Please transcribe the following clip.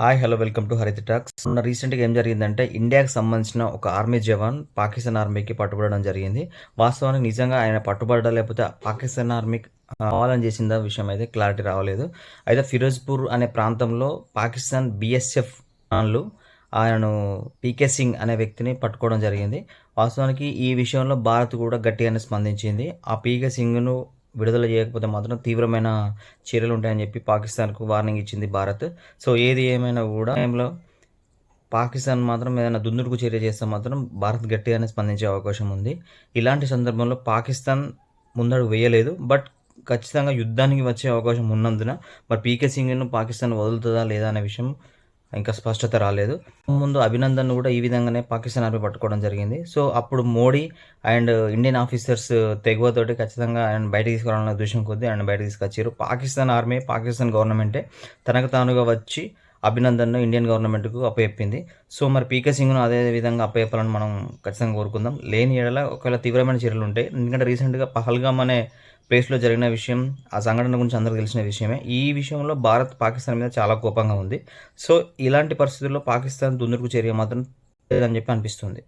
Hi hello welcome to Haritha talks మొన్న రీసెంట్గా ఏం జరిగిందంటే ఇండియాకి సంబంధించిన ఒక ఆర్మీ జవాన్ పాకిస్తాన్ ఆర్మీకి పట్టుబడడం జరిగింది. వాస్తవానికి నిజంగా ఆయన పట్టుబడ్డా లేకపోతే పాకిస్తాన్ ఆర్మీ కావాలని చేసిందా విషయం అయితే క్లారిటీ రావలేదు. అయితే ఫిరోజ్పూర్ అనే ప్రాంతంలో పాకిస్తాన్ బిఎస్ఎఫ్ వాళ్ళు ఆయనను పీకే సింగ్ అనే వ్యక్తిని పట్టుకోవడం జరిగింది. వాస్తవానికి ఈ విషయంలో భారత్ కూడా గట్టిగానే స్పందించింది. ఆ పీకే సింగ్ను విడుదల చేయకపోతే మాత్రం తీవ్రమైన చర్యలు ఉంటాయని చెప్పి పాకిస్తాన్కు వార్నింగ్ ఇచ్చింది భారత్. సో ఏది ఏమైనా కూడా టైంలో పాకిస్తాన్ మాత్రం ఏదైనా దుందుడుకు చర్య చేస్తే మాత్రం భారత్ గట్టిగానే స్పందించే అవకాశం ఉంది. ఇలాంటి సందర్భంలో పాకిస్తాన్ ముందడుగు వేయలేదు. బట్ ఖచ్చితంగా యుద్ధానికి వచ్చే అవకాశం ఉన్నందున మరి పీకే సింగ్ను పాకిస్తాన్ వదులుతుందా లేదా అనే విషయం ఇంకా స్పష్టత రాలేదు. ముందు అభినందన్ కూడా ఈ విధంగానే పాకిస్తాన్ ఆర్మీ పట్టుకోవడం జరిగింది. సో అప్పుడు మోడీ అండ్ ఇండియన్ ఆఫీసర్స్ తెగువతోటి ఖచ్చితంగా ఆయన బయటకు తీసుకురావాలన్న దృశ్యం కొద్దీ ఆయన బయటకు తీసుకొచ్చారు. పాకిస్తాన్ ఆర్మీ పాకిస్తాన్ గవర్నమెంటే తనకు తానుగా వచ్చి అభినందన్ను ఇండియన్ గవర్నమెంట్కు అప్పచెప్పింది. సో మరి పీకే సింగ్ను అదే విధంగా అప్పచెప్పాలని మనం ఖచ్చితంగా కోరుకుందాం. లేని ఏడల ఒకవేళ తీవ్రమైన చర్యలు ఉంటాయి ఎందుకంటే రీసెంట్గా పహల్గామ్ అనే ప్లేస్లో జరిగిన విషయం ఆ సంఘటన గురించి అందరికీ తెలిసిన విషయమే. ఈ విషయంలో భారత్ పాకిస్తాన్ మీద చాలా కోపంగా ఉంది. సో ఇలాంటి పరిస్థితుల్లో పాకిస్తాన్ దుందుడుకు చర్య మాత్రం లేదని చెప్పి అనిపిస్తుంది.